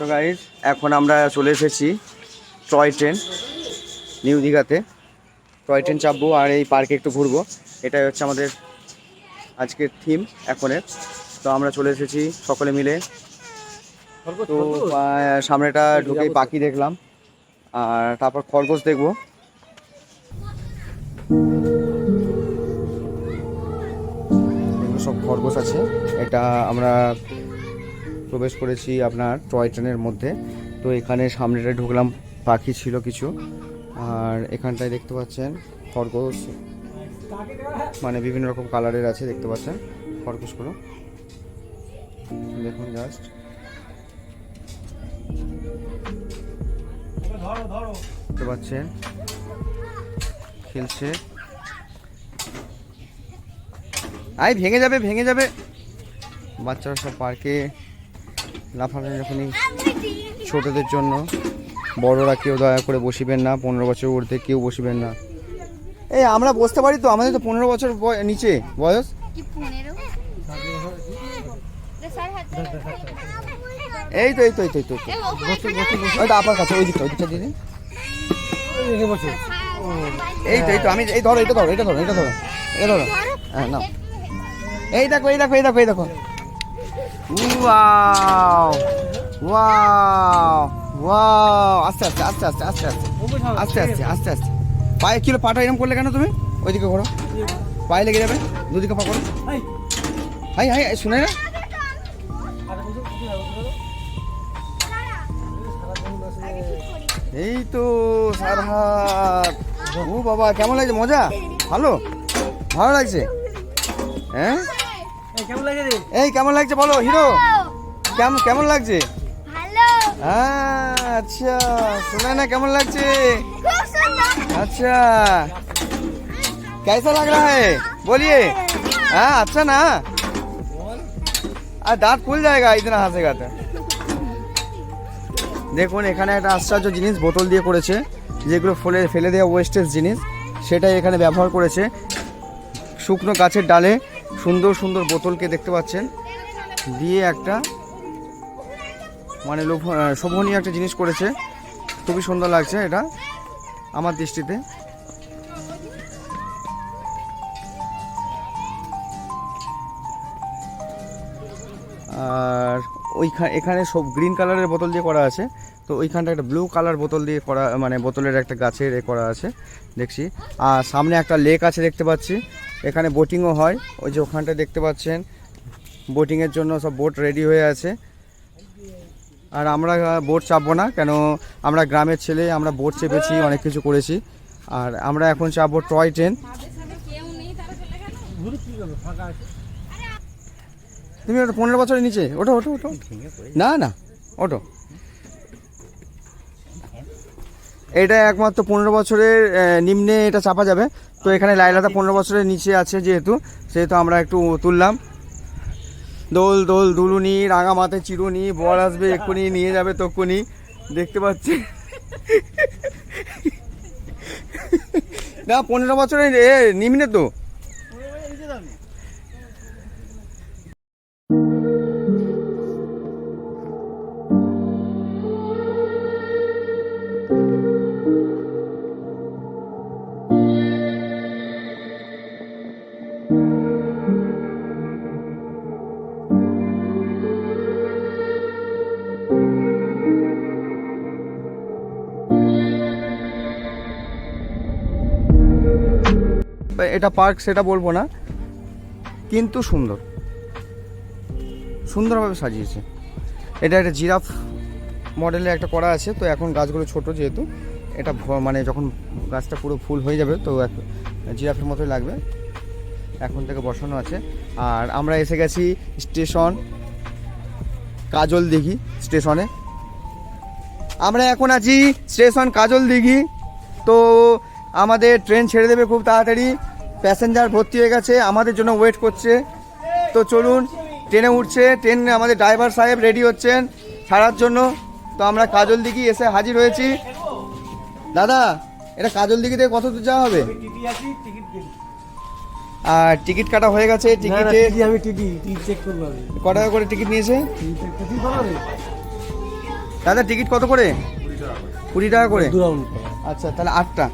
তো গাইজ এখন আমরা চলে এসেছি টয় ট্রেন নিউ দীঘাতে। টয় ট্রেন চাপবো আর এই পার্কে একটু ঘুরবো। এটাই হচ্ছে আমাদের আজকের থিম এখনের। তো আমরা চলে এসেছি সকলে মিলে। তো সামনেটা ঢুকেই পাখি দেখলাম। আর তারপর খরগোশ দেখব। সব খরগোশ আছে। এটা আমরা প্রবেশ করেছি আপনার টয় ট্রেনের মধ্যে। তো এখানে সামনেটা ঢুকলাম, পাখি ছিল কিছু। আর এখানটায় দেখতে পাচ্ছেন খরগোশ। মানে বিভিন্ন রকম কালারের আছে, দেখতে পাচ্ছেন খরগোশগুলো। দেখুন জাস্ট দেখতে পাচ্ছেন খেলছে। আই ভেঙে যাবে ভেঙে যাবে। বাচ্চারা সব পার্কে লাফানো যখনই ছোটদের জন্য। বড়রা কেউ দয়া করে বসিবেন না, পনেরো বছর ঊর্ধ্বে কেউ বসিবেন না। এই, আমরা বসতে পারি তো, আমাদের তো পনেরো বছর নিচে, বয়স? এই তো এই তো এই তো এই তো। ওই তো কাছে ওই দিকটা ওই দিকটা দিয়ে দিন। এই তো এই তো, আমি এই ধরো, এটা ধরো এটা ধরো এটা ধরো এটা ধরো। হ্যাঁ নাও। এই দেখো এই দেখো এই দেখো এই দেখো। ওয়াও ওয়াও ওয়াও আস্তে আস্তে আস্তে আস্তে আস্তে আস্তে। আস্তে আস্তে আস্তে আস্তে। পায়ে কিলো পাটা এরকম করলে কেন তুমি? ওইদিকে করো পায়ে লেগে যাবে। দুদিকে পা করো। হাই হাই, শুনে না? এই তো, সারহাত। ও বাবা, কেমন লাগছে? মজা? ভালো? ভালো লাগছে? হ্যাঁ? এই কেমন লাগছে বলো হিরো কেমন কেমন লাগছে ভালো হ্যাঁ আচ্ছা শোনা না কেমন লাগছে খুব সুন্দর अच्छा कैसा लग रहा है बोलिए हाँ अच्छा ना আর দাঁত খুল जाएगा इतना हंसेगा तो দেখুন এখানে একটা আশ্চর্য জিনিস বোতল দিয়ে করেছে যেগুলো ফেলে ফেলে দেওয়া ওয়েস্টেজ জিনিস সেটাই এখানে ব্যবহার করেছে শুকনো গাছের ডালে সুন্দর সুন্দর বোতলকে দেখতে পাচ্ছেন। দিয়ে একটা মানে লোভ শোভনীয় একটা জিনিস করেছে। খুবই সুন্দর লাগছে এটা আমার দৃষ্টিতে। আর ওইখানে এখানে সব গ্রিন কালারের বোতল দিয়ে করা আছে। তো ওইখানটা একটা ব্লু কালার বোতল দিয়ে করা মানে বোতলের একটা গাছের এ করা আছে, দেখছি। আর সামনে একটা লেক আছে দেখতে পাচ্ছি। এখানে বোটিংও হয়। ওই যে ওখানটা দেখতে পাচ্ছেন, বোটিংয়ের জন্য সব বোট রেডি হয়ে আছে। আর আমরা বোট চাপবো না, কেন আমরা গ্রামের ছেলে, আমরা বোট চেপেছি, অনেক কিছু করেছি। আর আমরা এখন চাপবো টয় ট্রেন। তুমি ওটা পনেরো বছরের নিচে? ওটো ওটো ওটো না না ওটো এটা একমাত্র পনেরো বছরের নিম্নে এটা চাপা যাবে। তো এখানে লাইলাদা পনেরো বছরের নিচে আছে যেহেতু, সেহেতু আমরা একটু তুললাম। দোল দোল, দুলুনি রাঙা মাথে চিরুনি, বর আসবে এক্ষুনি, নিয়ে যাবে তক্ষুনি। দেখতে পাচ্ছি। না, পনেরো বছরের, এ, নিম্নে তো। এটা পার্ক সেটা বলব না। কিন্তু সুন্দর। সুন্দরভাবে সাজিয়েছে। এটা একটা জিরাফ মডেলে একটা করা আছে, তো এখন গাছগুলো ছোট যেহেতু। এটা মানে যখন গাছটা পুরো ফুল হয়ে যাবে, তো জিরাফের মতোই লাগবে। এখন থেকে বসানো আছে। আর আমরা এসে গেছি স্টেশন, কাজল দিঘি স্টেশনে। আমরা এখন আছি স্টেশন কাজল দিঘি। তো আমাদের ট্রেন ছেড়ে দেবে খুব তাড়াতাড়ি। প্যাসেঞ্জার ভর্তি হয়ে গেছে আমাদের জন্য ওয়েট করছে। তো চলুন ট্রেনে উঠছে ট্রেন আমাদের ড্রাইভার সাহেব রেডি হচ্ছেন ছাড়ার জন্য। তো আমরা কাজল দিঘি এসে হাজির হয়েছি। দাদা এটা কাজল দিঘি থেকে কত দূর যাওয়া হবে? আর টিকিট কাটা হয়ে গেছে টিকিটে আমি টিকিট চেক করব ক টাকা করে টিকিট নিয়েছে? দাদা টিকিট কত করে? কুড়ি টাকা করা। আচ্ছা তাহলে আটটা।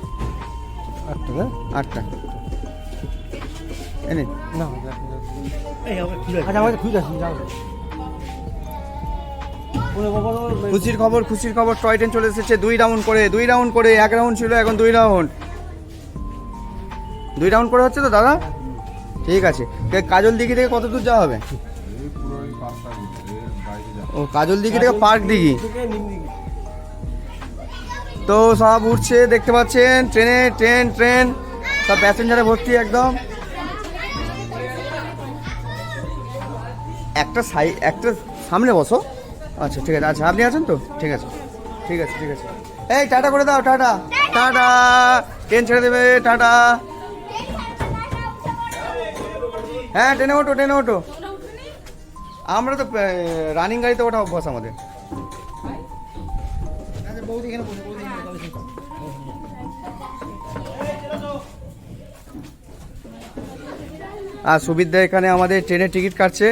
আটটা আটটা। এনে না। আচ্ছা খুশির খবর খুশির খবর টয় ট্রেন চলে এসেছে দুই রাউন্ড করে দুই রাউন্ড করে এক রাউন্ড ছিল এখন দুই রাউন্ড দুই রাউন্ড করে হচ্ছে তো দাদা? ঠিক আছে। কাজল দিঘি থেকে কত দূর যাওয়া হবে? ও কাজল দিঘি থেকে পার্ক দিঘি। তো সব উঠছে, দেখতে পাচ্ছেন, ট্রেনে, ট্রেন ট্রেন, সব প্যাসেঞ্জারে ভর্তি একদম। একটা সাই, একটা সামনে বসো। আচ্ছা ঠিক আছে। আচ্ছা আপনি আছেন তো? ঠিক আছে। ঠিক আছে ঠিক আছে। এই, টাটা করে দাও, টাটা। টাটা। ট্রেন ছেড়ে দেবে, টাটা। হ্যাঁ ট্রেনে ওঠো ট্রেনে ওঠো। আমরা তো রানিং গাড়িতে ওঠা অভ্যাস আমাদের। আর সুবিধা এখানে আমাদের ট্রেনের টিকিট কাটছে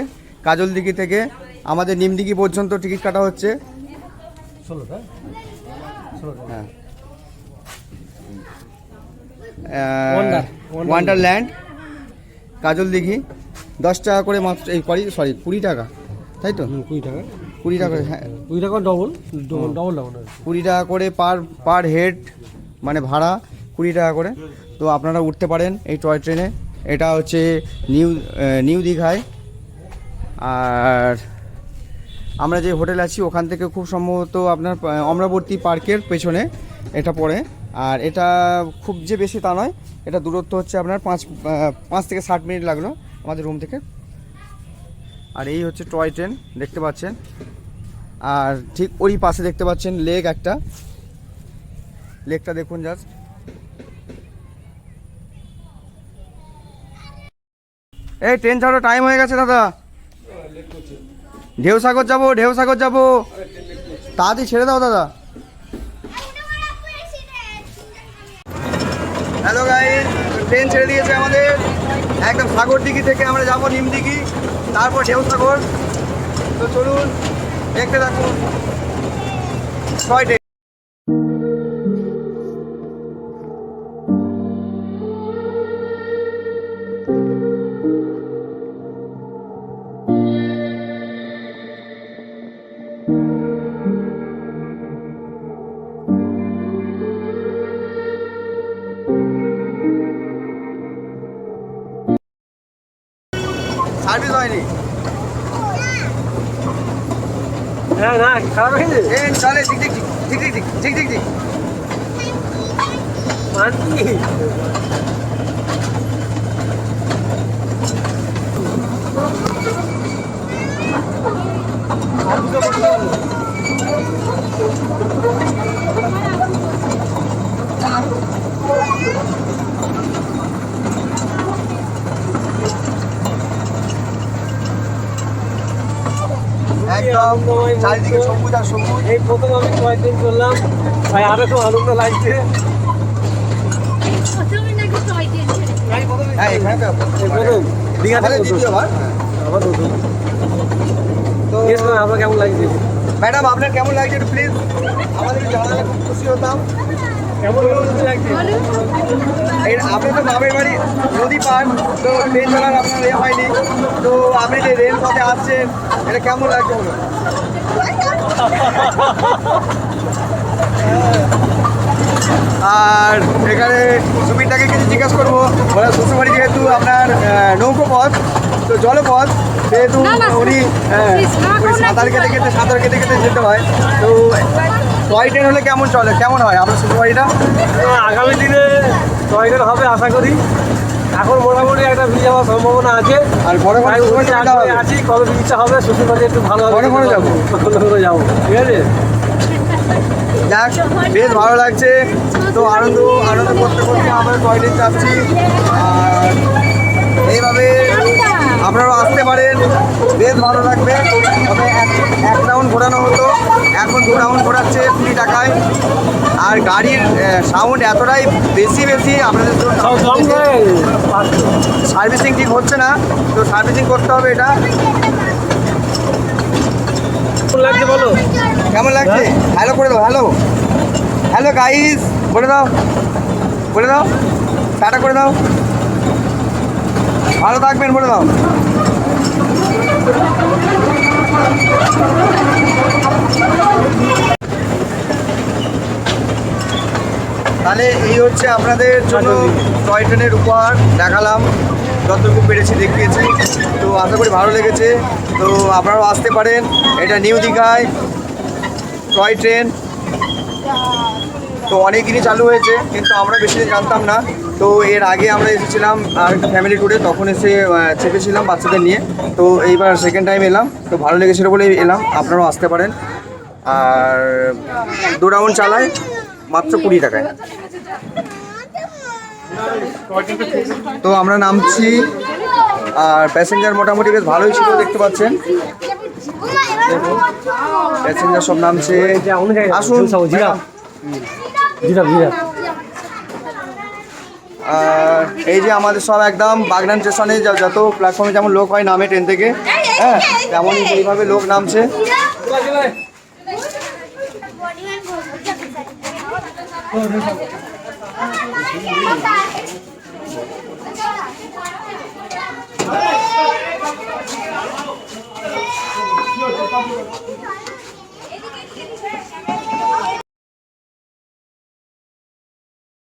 কাজল দিঘি থেকে। আমাদের নিমদিঘি পর্যন্ত টিকিট কাটা হচ্ছে। হ্যাঁ। ওয়ান্ডারল্যান্ড কাজল দিঘি দশ টাকা করে মাত্র এই সরি সরি কুড়ি টাকা তাই তো? কুড়ি টাকা। কুড়ি টাকা হ্যাঁ। কুড়ি টাকা ডবল ডবল ডবল ডবল কুড়ি টাকা করে পার পার হেড মানে ভাড়া কুড়ি টাকা করে। তো আপনারা উঠতে পারেন এই টয় ট্রেনে এটা হচ্ছে নিউ নিউ দীঘায়। আর আমরা যে হোটেল আছি ওখান থেকে খুব সম্ভবত আপনার আহ, অমরাবতী পার্কের পেছনে এটা পড়ে। আর এটা খুব যে বেশি তা নয় এটা দূরত্ব হচ্ছে আপনার পাঁচ পাঁচ থেকে ষাট মিনিট লাগল আমাদের রুম থেকে। আর এই হচ্ছে টয় ট্রেন দেখতে পাচ্ছেন। আর ঠিক ওই পাশে দেখতে পাচ্ছেন লেক একটা। লেকটা দেখুন জাস্ট। এই ট্রেন ছাড়ো টাইম হয়ে গেছে, দাদা। ঢেউ সাগর যাব, ঢেউ সাগর যাব। তাড়াতাড়ি ছেড়ে দাও, দাদা। হ্যালো গাই ট্রেন ছেড়ে দিয়েছে আমাদের। একদম সাগর দিঘি থেকে আমরা যাব, নিম দিঘি। তারপর ঢেউ সাগর। তো চলুন, দেখতে থাকুন। ছয় হয়নি হ্যাঁ না খারাপ হয়েছে ট্রেন চলে ঠিক ঠিক ঠিক ঠিক ঠিক ঠিক ঠিক ঠিক মানছি একদম চারিদিকে সবুজ আর সবুজ। এই প্রথম আমি কয়েকদিন করলাম ভাই আরও খুব আনন্দ লাগছে। হ্যাঁ আপনার কেমন লাগছে? ম্যাডাম আপনার কেমন লাগছে একটু প্লিজ আমাদের জানালে খুব খুশি হতাম। কেমন লাগছে? আপনি তো বাপের বাড়ি নদী পার তো ট্রেন চালার আপনার এ হয়নি। তো আপনি যে রেল পথে আসছেন এটা কেমন লাগছে? আর এখানে সুমিরটাকে কিছু জিজ্ঞেস করব। ওরা শ্বশুরবাড়ি যেহেতু আপনার নৌকো পথ তো জলপথ সেহেতু না, উনি সাঁতার কেটে। কেটে সাঁতার কেটে কেটে যেতে হয়। তো টয় ট্রেন হলে কেমন চলে? কেমন হয় আপনার শ্বশুরবাড়িটা? তো আগামী দিনে টয় ট্রেন হবে আশা করি। এখন মোটামুটি একটা বিয়ে যাওয়ার সম্ভাবনা আছে। আর। আজকে আছি কবে ইচ্ছা হবে বাড়ি একটু ভালো হবে। ঘরে ঘরে যাব। ঘরে যাব ঠিক আছে? যাক বেশ ভালো লাগছে। তো আনন্দ আনন্দ করতে করতে আমরা টয়লেট যাচ্ছি। আর এইভাবে আপনারাও আসতে পারেন। বেশ ভালো লাগবে। তবে এক এক রাউন্ড ঘোরানো হতো। এখন দু রাউন্ড ঘোরাচ্ছে কুড়ি টাকায়। আর গাড়ির সাউন্ড এতটাই বেশি বেশি আপনাদের। সার্ভিসিং ঠিক হচ্ছে না। তো সার্ভিসিং করতে হবে এটা। লাগছে বলো? কেমন লাগছে? হ্যালো করে দাও হ্যালো হ্যালো গাইস বলে দাও। বলে দাও। টাটা করে দাও। ভালো থাকবেন, বলে দাও। তাহলে এই হচ্ছে আপনাদের জন্য টয় ট্রেনের উপহার, দেখালাম। যতটুকু পেরেছি দেখিয়েছি। তো আশা করি ভালো লেগেছে। তো আপনারাও আসতে পারেন। এটা নিউ দীঘায়, টয় ট্রেন। তো অনেক দিনই চালু হয়েছে কিন্তু আমরা বেশি দিন জানতাম না। তো এর আগে আমরা এসেছিলাম আর একটা ফ্যামিলি ট্যুরে তখন এসে চেপেছিলাম বাচ্চাদের নিয়ে। তো এইবার সেকেন্ড টাইম এলাম তো ভালো লেগেছিলো বলে এলাম আপনারাও আসতে পারেন। আর দু রাউন্ড চালায় মাত্র কুড়ি টাকায়। তো আমরা নামছি আর প্যাসেঞ্জার মোটামুটি বেশ ভালোই ছিল দেখতে পাচ্ছেন। প্যাসেঞ্জার সব নামছে। আসুন। এই যে আমাদের সব একদম বাগনান স্টেশনে যত প্ল্যাটফর্মে যেমন লোক হয় নামে ট্রেন থেকে হ্যাঁ তেমনই এইভাবে লোক নামছে.